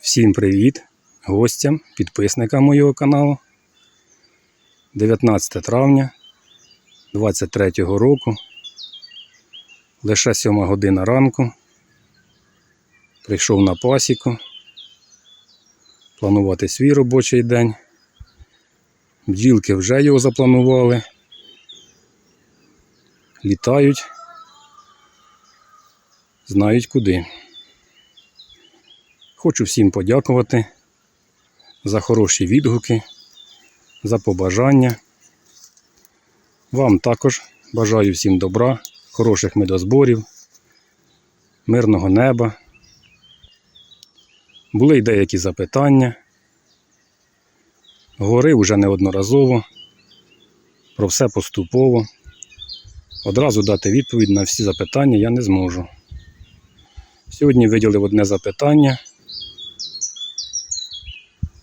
Всім привіт гостям, підписникам моєго каналу. 19 травня 23 року. Лише 7 година ранку. Прийшов на пасіку. Планувати свій робочий день. Бджілки вже його запланували. Літають. Знають куди. Хочу всім подякувати за хороші відгуки, за побажання. Вам також бажаю всім добра, хороших медозборів, мирного неба. Були й деякі запитання. Говорив уже неодноразово, про все поступово. Одразу дати відповідь на всі запитання я не зможу. Сьогодні виділив одне запитання.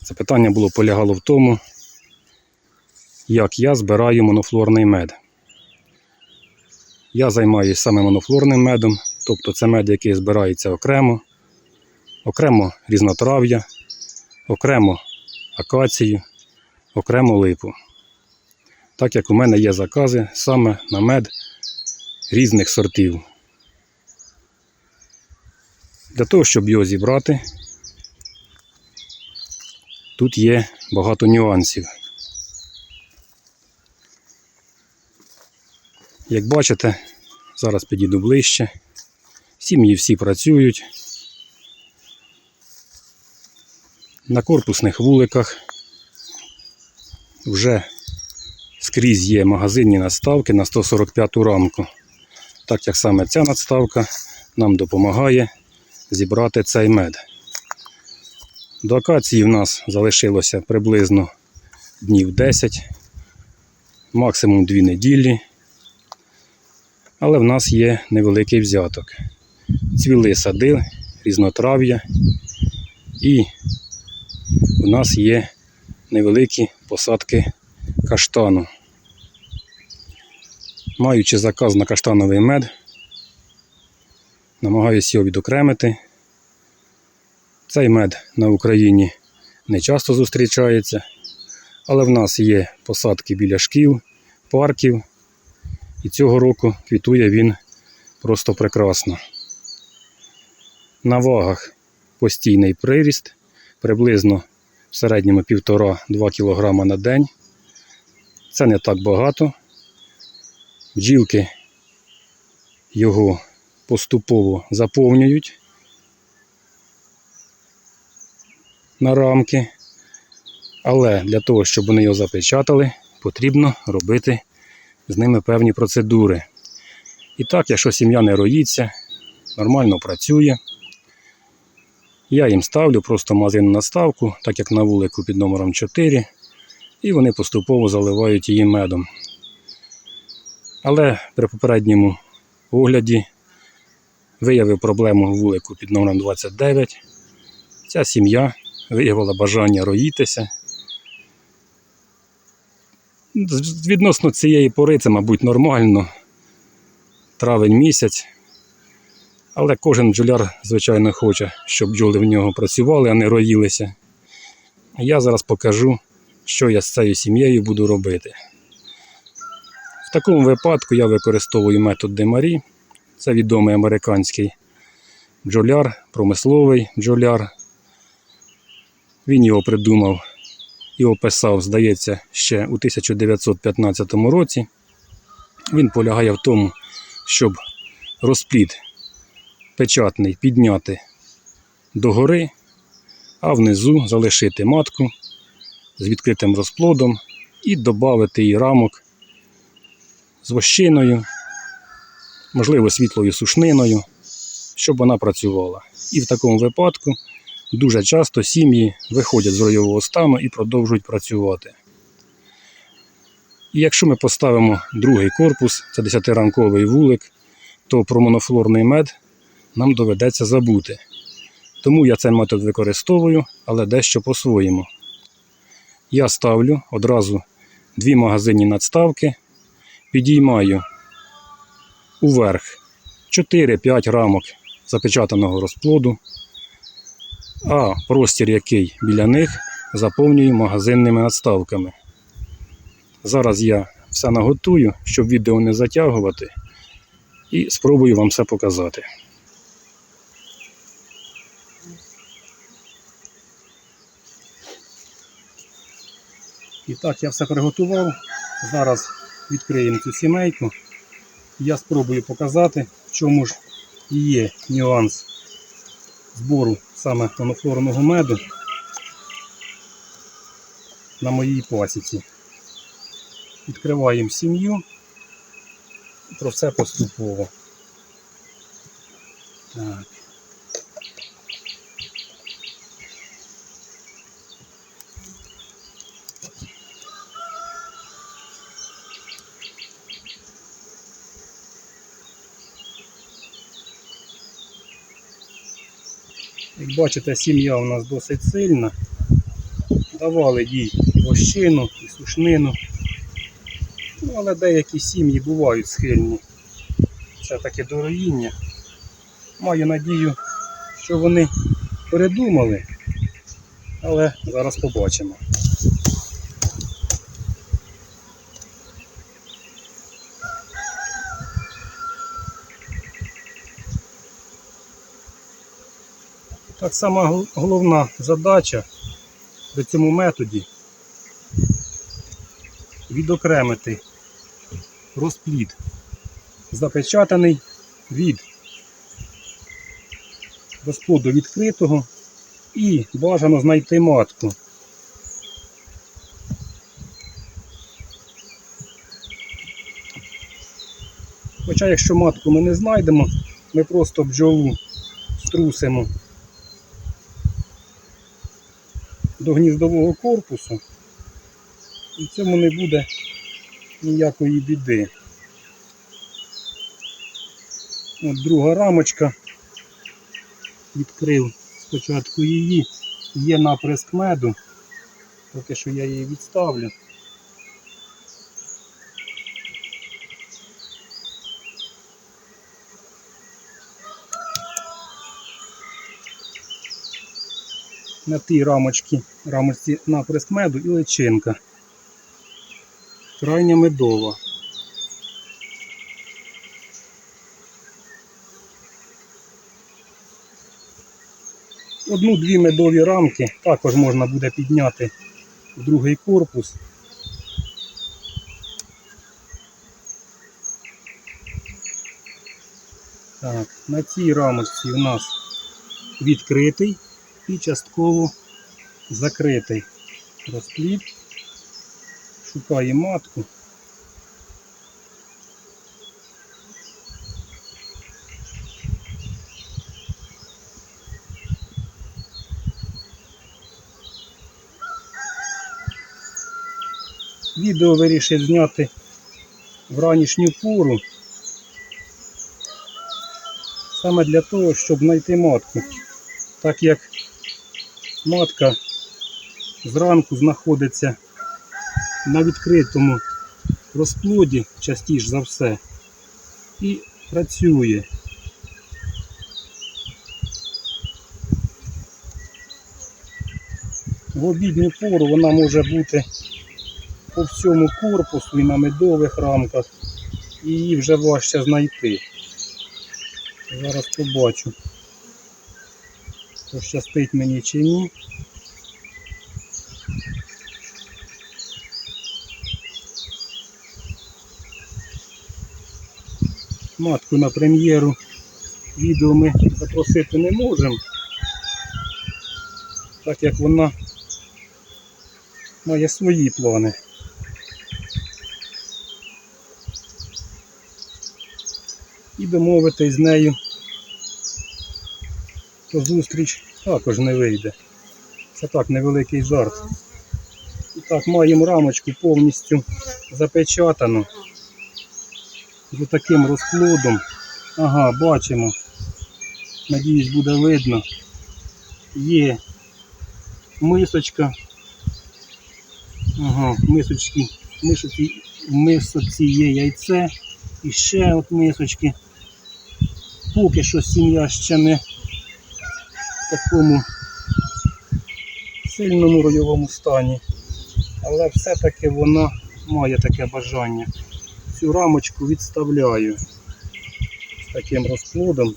Запитання було полягало в тому, як я збираю монофлорний мед. Я займаюся саме монофлорним медом, тобто це мед, який збирається окремо, окремо різнотрав'я, окремо акацію, окремо липу. Так як у мене є закази саме на мед різних сортів. Для того, щоб його зібрати, тут є багато нюансів. Як бачите, зараз підійду ближче. Сім'ї всі працюють. На корпусних вуликах вже скрізь є магазинні надставки на 145 рамку. Так як саме ця надставка нам допомагає зібрати цей мед. До акації в нас залишилося приблизно днів 10, максимум 2 неділі. Але в нас є невеликий взяток. Цвіли сади, різнотрав'я і у нас є невеликі посадки каштану. Маючи заказ на каштановий мед, намагаюся його відокремити. Цей мед на Україні не часто зустрічається, але в нас є посадки біля шкіл, парків, і цього року квітує він просто прекрасно. На вагах постійний приріст, приблизно в середньому 1,5-2 кг на день. Це не так багато. Бджілки його поступово заповнюють на рамки. Але для того, щоб вони його запечатали, потрібно робити з ними певні процедури. І так, якщо сім'я не роїться, нормально працює. Я їм ставлю просто магазинну наставку, так як на вулику під номером 4, і вони поступово заливають її медом. Але при попередньому огляді виявив проблему вулику під номером 29. Ця сім'я виявила бажання роїтися. Відносно цієї пори це, мабуть, нормально. Травень місяць. Але кожен бджоляр, звичайно, хоче, щоб бджоли в нього працювали, а не роїлися. Я зараз покажу, що я з цією сім'єю буду робити. В такому випадку я використовую метод Демарі. Це відомий американський бджоляр, промисловий бджоляр. Він його придумав і описав, здається, ще у 1915 році. Він полягає в тому, щоб розплід печатний підняти догори, а внизу залишити матку з відкритим розплодом і додати їй рамок з вощиною, можливо, світлою сушниною, щоб вона працювала. І в такому випадку дуже часто сім'ї виходять з ройового стану і продовжують працювати. І якщо ми поставимо другий корпус, це 10-ранковий вулик, то про монофлорний мед нам доведеться забути. Тому я цей метод використовую, але дещо по-своєму. Я ставлю одразу дві магазинні надставки, підіймаю уверх 4-5 рамок запечатаного розплоду, а простір, який біля них, заповнюю магазинними надставками. Зараз я все наготую, щоб відео не затягувати, і спробую вам все показати. І так, я все приготував. Зараз відкриємо цю сімейку. Я спробую показати, в чому ж є нюанс збору саме монофлорного меду на моїй пасіці. Відкриваємо сім'ю. Про все поступово. Так. Як бачите, сім'я у нас досить сильна. Давали їй і вощину, і сушнину. Ну, але деякі сім'ї бувають схильні. Це таке дороїння. Маю надію, що вони передумали, але зараз побачимо. Сама головна задача при цьому методі відокремити розплід, запечатаний від розплоду відкритого і бажано знайти матку. Хоча якщо матку ми не знайдемо, ми просто бджолу струсимо до гніздового корпусу, і в цьому не буде ніякої біди. От друга рамочка. Відкрив спочатку її. Є наприск меду. Поки що я її відставлю. На тій рамочці, рамочці наприск меду і личинка. Крайня медова. Одну-дві медові рамки також можна буде підняти в другий корпус. Так, на цій рамочці у нас відкритий і частково закритий розплід. Шукаємо матку. Відео вирішив зняти в ранішню пору. Саме для того, щоб знайти матку. Так як матка зранку знаходиться на відкритому розплоді, частіше за все, і працює. В обідню пору вона може бути по всьому корпусу і на медових рамках, і її вже важче знайти. Зараз побачу, пощастить мені чи ні. Матку на прем'єру відео ми запросити не можемо, так як вона має свої плани. І домовитись з нею, зустріч також не вийде. Це так невеликий жарт. І так, маємо рамочку повністю запечатану з таким розплодом. Ага, бачимо. Надіюсь, буде видно. Є мисочка. Ага, мисочки, в мисочці, є яйце. І ще от мисочки. Поки що сім'я ще не такому сильному ройовому стані. Але все-таки вона має таке бажання. Цю рамочку відставляю з таким розплодом.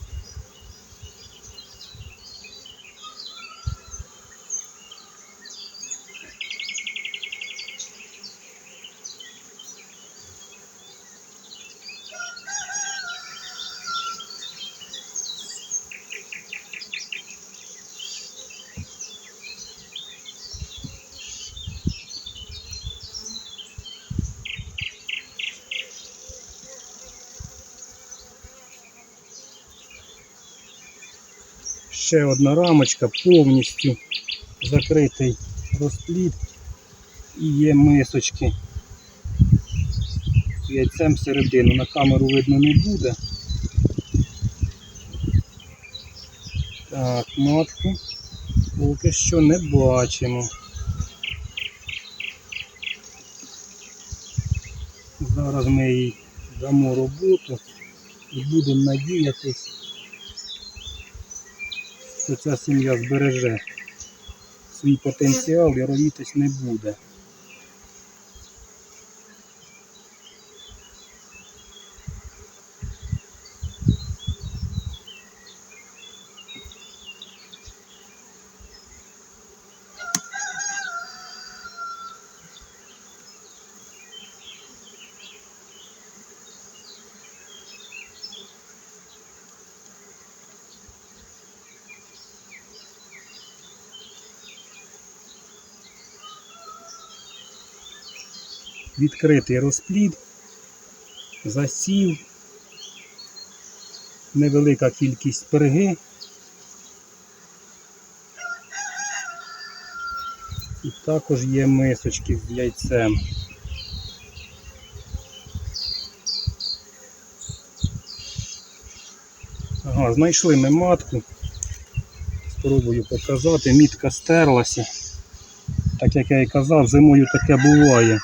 Ще одна рамочка, повністю закритий розплід і є мисочки з яйцем всередину. На камеру видно не буде. Так, матку поки що не бачимо. Зараз ми їй дамо роботу і будемо надіятись що ця сім'я збереже свій потенціал і роїтись не буде. Відкритий розплід, засів, невелика кількість перги. І також є мисочки з яйцем. Ага, знайшли ми матку. Спробую показати. Мітка стерлася. Так як я і казав, зимою таке буває.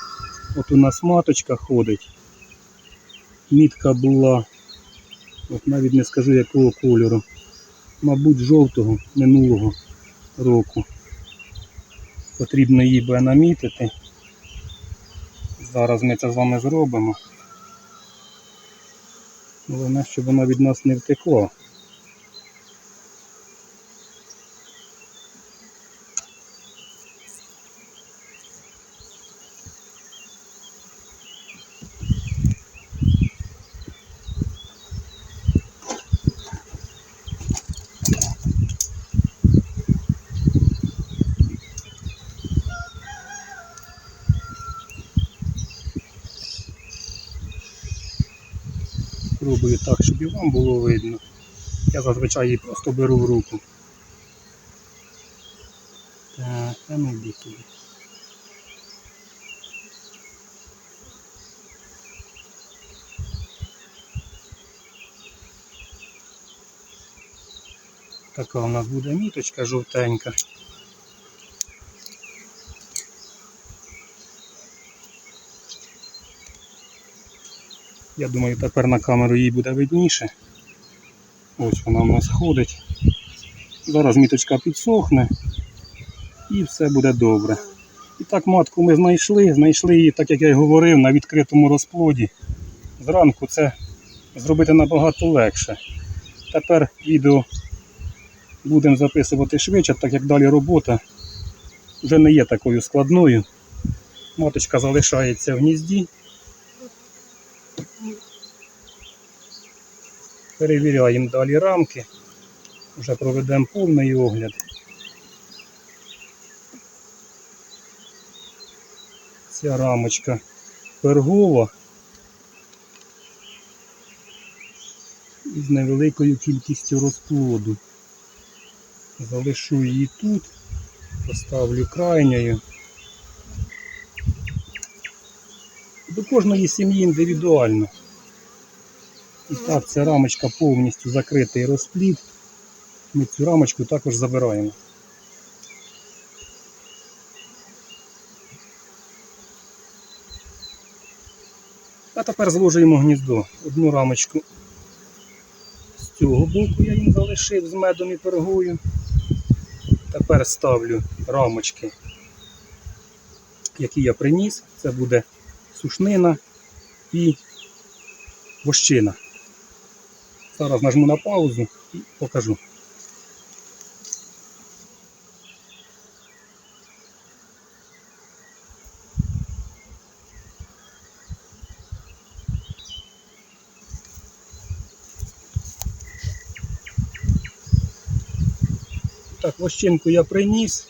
От у нас маточка ходить. Мітка була, от навіть не скажу якого кольору. Мабуть, жовтого минулого року. Потрібно її би намітити. Зараз ми це з вами зробимо. Головне, щоб вона від нас не втекла. Пробую так, щоб і вам було видно. Я зазвичай її просто беру в руку. Так, а ну йди. Така у нас буде міточка жовтенька. Я думаю, тепер на камеру їй буде видніше. Ось вона в нас ходить. Зараз міточка підсохне і все буде добре. І так матку ми знайшли, знайшли її, так як я й говорив, на відкритому розплоді. Зранку це зробити набагато легше. Тепер відео будемо записувати швидше, так як далі робота вже не є такою складною. Маточка залишається в гнізді. Перевіряємо далі рамки. Вже проведемо повний огляд. Ця рамочка пергова із невеликою кількістю розплоду. Залишу її тут, поставлю крайньою. До кожної сім'ї індивідуально. І так, ця рамочка повністю закритий розплід. Ми цю рамочку також забираємо. А тепер зложуємо гніздо. Одну рамочку з цього боку я їм залишив з медом і пергою. Тепер ставлю рамочки, які я приніс. Це буде сушнина і вощина. Зараз нажму на паузу і покажу. Так, вощинку я приніс.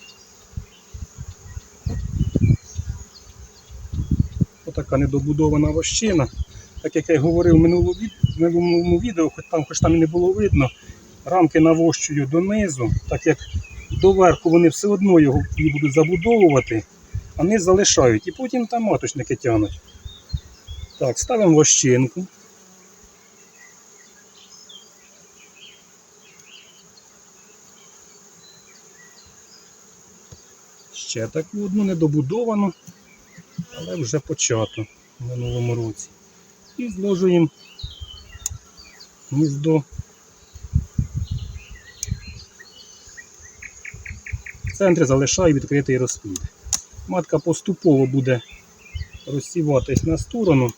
Отака недобудована вощина. Так як я й говорив в минулому, від... в минулому відео, хоч там, хоч там і не було видно, рамки навощую донизу, так як доверху вони все одно його будуть забудовувати, низ залишають. І потім там маточники тягнуть. Так, ставимо вощинку. Ще таку одну недобудовану, але вже почато в минулому році. І зложуємо гніздо. В центрі залишаю відкритий розплід. Матка поступово буде розсіватись на сторону.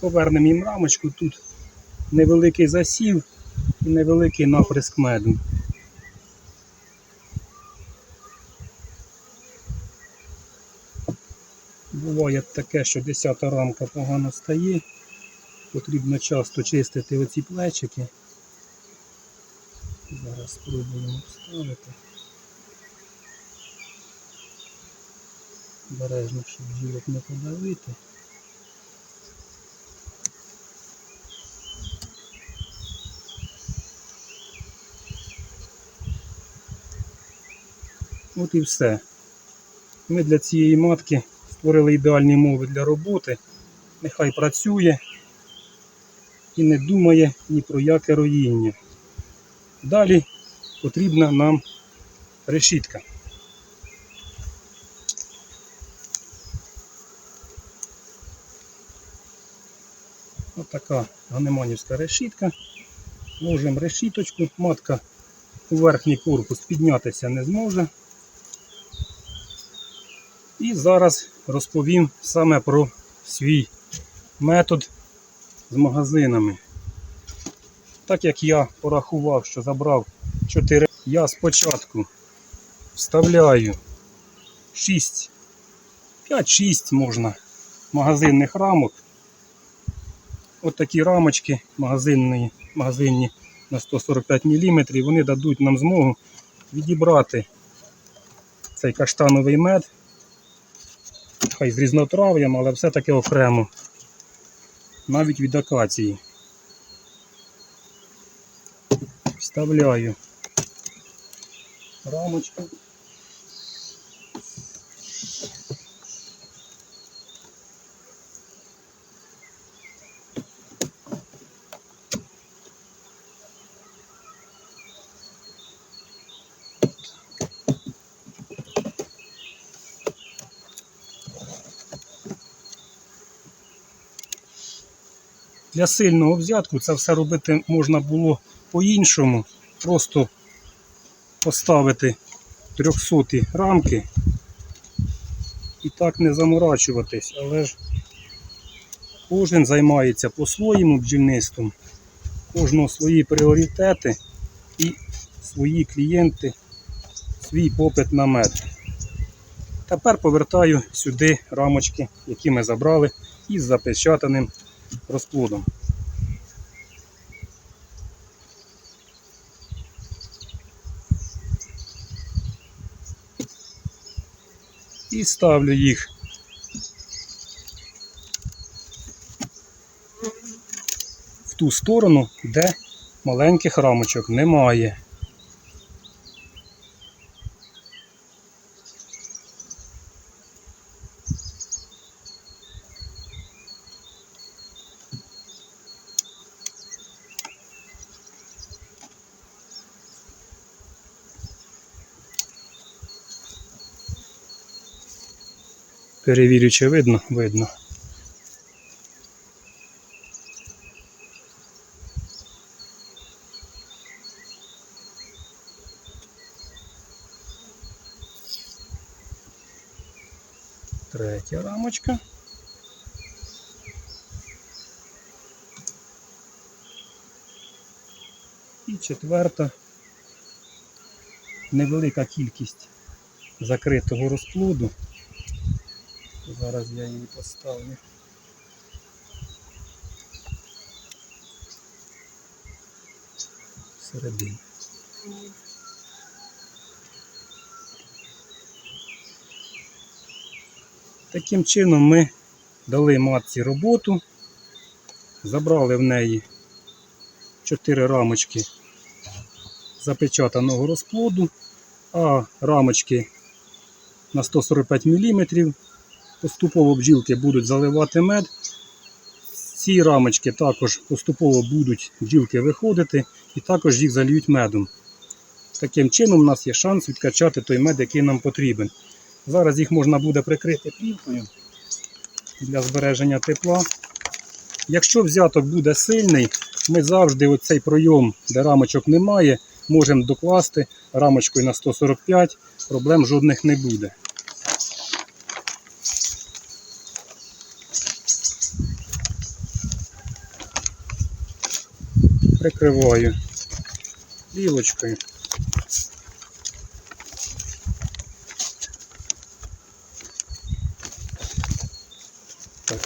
Повернемо їм рамочку. Тут невеликий засів і невеликий наприск меду. Буває таке, що 10 рамка погано стає. Потрібно часто чистити оці плечики. Зараз спробуємо вставити. Бережно, щоб жілок не подавити. От і все. Ми для цієї матки створили ідеальні умови для роботи. Нехай працює і не думає ні про яке роїння. Далі потрібна нам решітка. Ось така ганеманівська решітка. Ложимо решіточку, матка у верхній корпус піднятися не зможе. І зараз розповім саме про свій метод з магазинами. Так як я порахував, що забрав 4, я спочатку вставляю 6, 5-6 можна магазинних рамок. От такі рамочки магазинні, магазинні на 145 мм, вони дадуть нам змогу відібрати цей каштановий мед хай з різнотрав'ям, але все-таки окремо. Навіть від акації. Вставляю рамочку. Для сильного взятку це все робити можна було по-іншому. Просто поставити 300 рамки і так не заморачуватись. Але ж кожен займається по-своєму бджільництвом, кожного свої пріоритети і свої клієнти, свій попит на мед. Тепер повертаю сюди рамочки, які ми забрали із запечатаним розплодом. І ставлю їх. В ту сторону, де маленьких рамочок немає. Перевірю, чи видно? Видно. Третя рамочка. І четверта. Невелика кількість закритого розплоду. Зараз я її поставлю. Всередині. Таким чином ми дали матці роботу, забрали в неї 4 рамочки запечатаного розплоду, а рамочки на 145 мм поступово бджілки будуть заливати мед. Ці рамочки також поступово будуть бджілки виходити і також їх зальють медом. Таким чином у нас є шанс відкачати той мед, який нам потрібен. Зараз їх можна буде прикрити плівкою для збереження тепла. Якщо взяток буде сильний, ми завжди оцей пройом, де рамочок немає, можемо докласти рамочкою на 145, проблем жодних не буде. Прикриваю плівочкою. Так.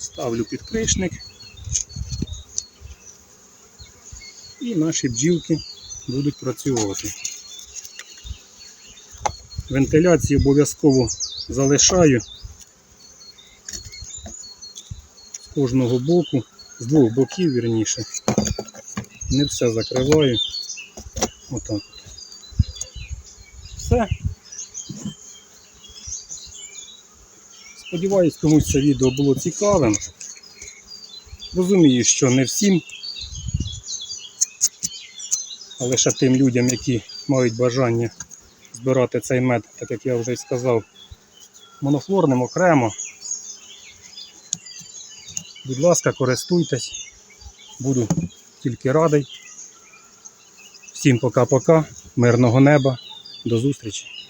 Ставлю підкришник. І наші бджілки будуть працювати. Вентиляцію обов'язково залишаю з кожного боку, з двох боків вірніше. Не все закриваю. Отак. Все. Сподіваюсь, комусь це відео було цікавим. Розумію, що не всім, а лише тим людям, які мають бажання збирати цей мед, так як я вже й сказав, монофлорним окремо. Будь ласка, користуйтесь. Буду тільки радий. Всім пока-пока, мирного неба, до зустрічі.